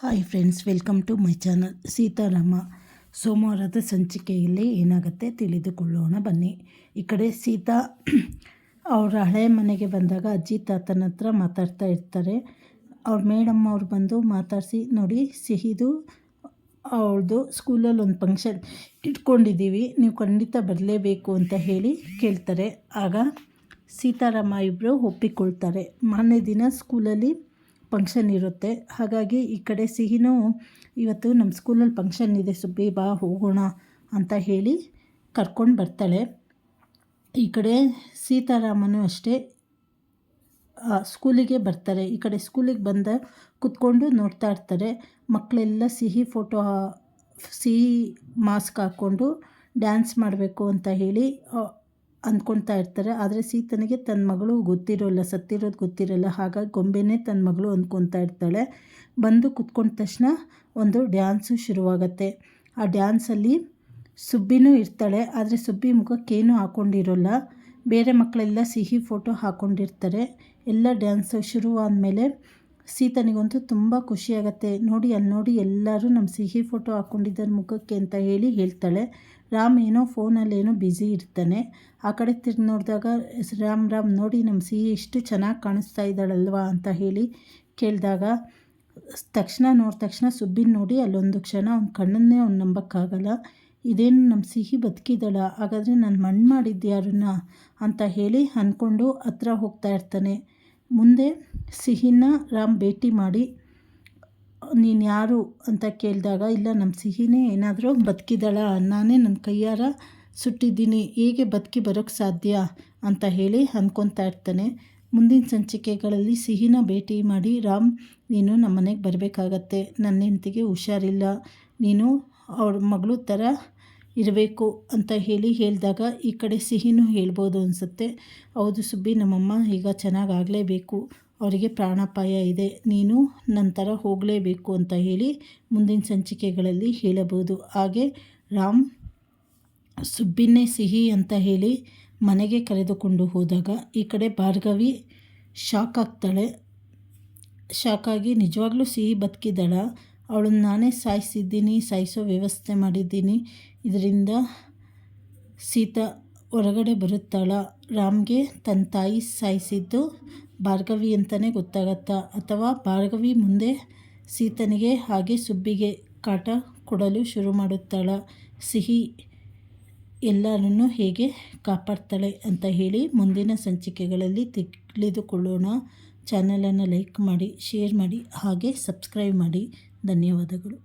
Hi friends welcome to my channel Seetharama ಸೋಮವಾರದ ಸಂಚಿಕೆಯಲ್ಲಿ ಏನಾಗುತ್ತೆ ತಿಳಿದುಕೊಳ್ಳೋಣ, ಬನ್ನಿ. ಈ ಕಡೆ ಸೀತಾ ಅವರ ಹಳೆ ಮನೆಗೆ ಬಂದಾಗ ಅಜ್ಜಿ ತಾತನ ಹತ್ರ ಮಾತಾಡ್ತಾ ಇರ್ತಾರೆ. ಅವ್ರ ಮೇಡಮ್ ಅವ್ರು ಬಂದು ಮಾತಾಡಿಸಿ, ನೋಡಿ ಸಿಹಿದು, ಅವಳದು ಸ್ಕೂಲಲ್ಲಿ ಒಂದು ಫಂಕ್ಷನ್ ಇಟ್ಕೊಂಡಿದ್ದೀವಿ, ನೀವು ಖಂಡಿತ ಬರಲೇಬೇಕು ಅಂತ ಹೇಳಿ ಕೇಳ್ತಾರೆ. ಆಗ ಸೀತಾರಾಮ ಇಬ್ಬರು ಒಪ್ಪಿಕೊಳ್ತಾರೆ. ಮಾರನೇ ದಿನ ಸ್ಕೂಲಲ್ಲಿ ಫಂಕ್ಷನ್ ಇರುತ್ತೆ. ಹಾಗಾಗಿ ಈ ಕಡೆ ಸಿಹಿನೂ ಇವತ್ತು ನಮ್ಮ ಸ್ಕೂಲಲ್ಲಿ ಫಂಕ್ಷನ್ ಇದೆ. ಸುಬ್ಬಿ ಬಾ, ಹೋಗೋಣ ಅಂತ ಹೇಳಿ ಕರ್ಕೊಂಡು ಬರ್ತಾಳೆ. ಈ ಕಡೆ ಸೀತಾರಾಮನು ಅಷ್ಟೇ ಸ್ಕೂಲಿಗೆ ಬರ್ತಾರೆ. ಈ ಕಡೆ ಸ್ಕೂಲಿಗೆ ಬಂದ ಕುತ್ಕೊಂಡು ನೋಡ್ತಾ ಇರ್ತಾರೆ. ಮಕ್ಕಳೆಲ್ಲ ಸಿಹಿ ಫೋಟೋ, ಸಿಹಿ ಮಾಸ್ಕ್ ಹಾಕ್ಕೊಂಡು ಡ್ಯಾನ್ಸ್ ಮಾಡಬೇಕು ಅಂತ ಹೇಳಿ ಅಂದ್ಕೊಳ್ತಾ ಇರ್ತಾರೆ. ಆದರೆ ಸೀತನಿಗೆ ತನ್ನ ಮಗಳು ಗೊತ್ತಿರೋಲ್ಲ, ಸತ್ತಿರೋದು ಗೊತ್ತಿರೋಲ್ಲ. ಹಾಗಾಗಿ ಗೊಂಬೆನೇ ತನ್ನ ಮಗಳು ಅಂದ್ಕೊತಾ ಇರ್ತಾಳೆ. ಬಂದು ಕುತ್ಕೊಂಡ ತಕ್ಷಣ ಒಂದು ಡ್ಯಾನ್ಸು ಶುರುವಾಗತ್ತೆ. ಆ ಡ್ಯಾನ್ಸಲ್ಲಿ ಸುಬ್ಬಿನೂ ಇರ್ತಾಳೆ. ಆದರೆ ಸುಬ್ಬಿ ಮುಖಕ್ಕೇನು ಹಾಕ್ಕೊಂಡಿರೋಲ್ಲ ಬೇರೆ ಮಕ್ಕಳೆಲ್ಲ ಸಿಹಿ ಫೋಟೋ ಹಾಕ್ಕೊಂಡಿರ್ತಾರೆ ಎಲ್ಲ ಡ್ಯಾನ್ಸು ಶುರುವಾದಮೇಲೆ ಸೀತನಿಗಂತೂ ತುಂಬ ಖುಷಿಯಾಗತ್ತೆ. ನೋಡಿ ಅಲ್ಲಿ ನೋಡಿ ಎಲ್ಲರೂ ನಮ್ಮ ಸಿಹಿ ಫೋಟೋ ಹಾಕ್ಕೊಂಡಿದ್ದಾರೆ ಮುಖಕ್ಕೆ ಅಂತ ಹೇಳಿ ಹೇಳ್ತಾಳೆ. ರಾಮ್ ಏನೋ ಫೋನಲ್ಲಿ ಏನೋ ಬ್ಯುಸಿ ಇರ್ತಾನೆ. ಆ ಕಡೆ ತಿರ್ಗಿ ನೋಡಿದಾಗ, ರಾಮ್ ರಾಮ್, ನೋಡಿ ನಮ್ಮ ಸಿಹಿ ಎಷ್ಟು ಚೆನ್ನಾಗಿ ಕಾಣಿಸ್ತಾ ಇದ್ದಾಳಲ್ವಾ? ಅಂತ ಹೇಳಿ ಕೇಳಿದಾಗ, ತಕ್ಷಣ ನೋಡಿದ ತಕ್ಷಣ ಸುಬ್ಬಿನ ನೋಡಿ ಅಲ್ಲೊಂದು ಕ್ಷಣ ಅವ್ನ ಕಣ್ಣನ್ನೇ ಅವ್ನು ನಂಬೋಕ್ಕಾಗಲ್ಲ. ಇದೇನು ನಮ್ಮ ಸಿಹಿ ಬದುಕಿದ್ದಾಳ ಹಾಗಾದರೆ ನಾನು ಮಣ್ಣು ಮಾಡಿದ್ದೆ ಯಾರನ್ನ? ಅಂತ ಹೇಳಿ ಅಂದ್ಕೊಂಡು ಹತ್ರ ಹೋಗ್ತಾ ಇರ್ತಾನೆ. ಮುಂದೆ ಸಿಹಿನ ರಾಮ್ ಭೇಟಿ ಮಾಡಿ ನೀನು ಯಾರು ಅಂತ ಕೇಳಿದಾಗ, ಇಲ್ಲ ನಮ್ಮ ಸಿಹಿನೇ ಏನಾದರೂ ಬದುಕಿದ್ದಾಳ ನಾನೇ ನನ್ನ ಕೈಯಾರ ಸುಟ್ಟಿದ್ದೀನಿ, ಹೇಗೆ ಬದುಕಿ ಬರೋಕ್ಕೆ ಸಾಧ್ಯ? ಅಂತ ಹೇಳಿ ಅಂದ್ಕೊತಾ ಇರ್ತಾನೆ. ಮುಂದಿನ ಸಂಚಿಕೆಗಳಲ್ಲಿ ಸಿಹಿನ ಭೇಟಿ ಮಾಡಿ, ರಾಮ್, ನೀನು ನಮ್ಮ ಮನೆಗೆ ಬರಬೇಕಾಗತ್ತೆ ನನ್ನ ಹೆಂಡತಿಗೆ ಹುಷಾರಿಲ್ಲ, ನೀನು ಅವ್ರ ಮಗಳು ಥರ ಇರಬೇಕು ಅಂತ ಹೇಳಿ ಹೇಳಿದಾಗ, ಈ ಕಡೆ ಸಿಹಿನೂ ಹೇಳ್ಬೋದು ಅನಿಸುತ್ತೆ. ಹೌದು ಸುಬ್ಬಿ, ನಮ್ಮಮ್ಮ ಈಗ ಚೆನ್ನಾಗಾಗಲೇಬೇಕು ಅವರಿಗೆ ಪ್ರಾಣಾಪಾಯ ಇದೆ. ನೀನು ನಂತರ ಹೋಗಲೇಬೇಕು ಅಂತ ಹೇಳಿ ಮುಂದಿನ ಸಂಚಿಕೆಗಳಲ್ಲಿ ಹೇಳಬಹುದು. ಹಾಗೆ ರಾಮ್ ಸುಬ್ಬಿನ್ನೇ ಸಿಹಿ ಅಂತ ಹೇಳಿ ಮನೆಗೆ ಕರೆದುಕೊಂಡು ಹೋದಾಗ ಈ ಕಡೆ ಭಾರ್ಗವಿ ಶಾಕ್ ಆಗ್ತಾಳೆ. ಶಾಕಾಗಿ ನಿಜವಾಗ್ಲೂ ಸಿಹಿ ಬದುಕಿದ್ದಾಳ? ಅವಳನ್ನು ನಾನೇ ಸಾಯಿಸಿದ್ದೀನಿ, ಸಾಯಿಸೋ ವ್ಯವಸ್ಥೆ ಮಾಡಿದ್ದೀನಿ. ಇದರಿಂದ ಸೀತಾ ಹೊರಗಡೆ ಬರುತ್ತಾಳ. ರಾಮ್ಗೆ ತನ್ನ ತಾಯಿ ಸಾಯಿಸಿದ್ದು ಭಾರ್ಗವಿ ಅಂತಲೇ ಗೊತ್ತಾಗತ್ತಾ? ಅಥವಾ ಭಾರ್ಗವಿ ಮುಂದೆ ಸೀತನಿಗೆ ಹಾಗೆ ಸುಬ್ಬಿಗೆ ಕಾಟ ಕೊಡಲು ಶುರು ಮಾಡುತ್ತಾಳ? ಸಿಹಿ ಎಲ್ಲರನ್ನು ಹೇಗೆ ಕಾಪಾಡ್ತಾಳೆ ಅಂತ ಹೇಳಿ ಮುಂದಿನ ಸಂಚಿಕೆಗಳಲ್ಲಿ ತಿಳಿದುಕೊಳ್ಳೋಣ. ಚಾನಲನ್ನು ಲೈಕ್ ಮಾಡಿ, ಶೇರ್ ಮಾಡಿ, ಹಾಗೆ ಸಬ್ಸ್ಕ್ರೈಬ್ ಮಾಡಿ. ಧನ್ಯವಾದಗಳು.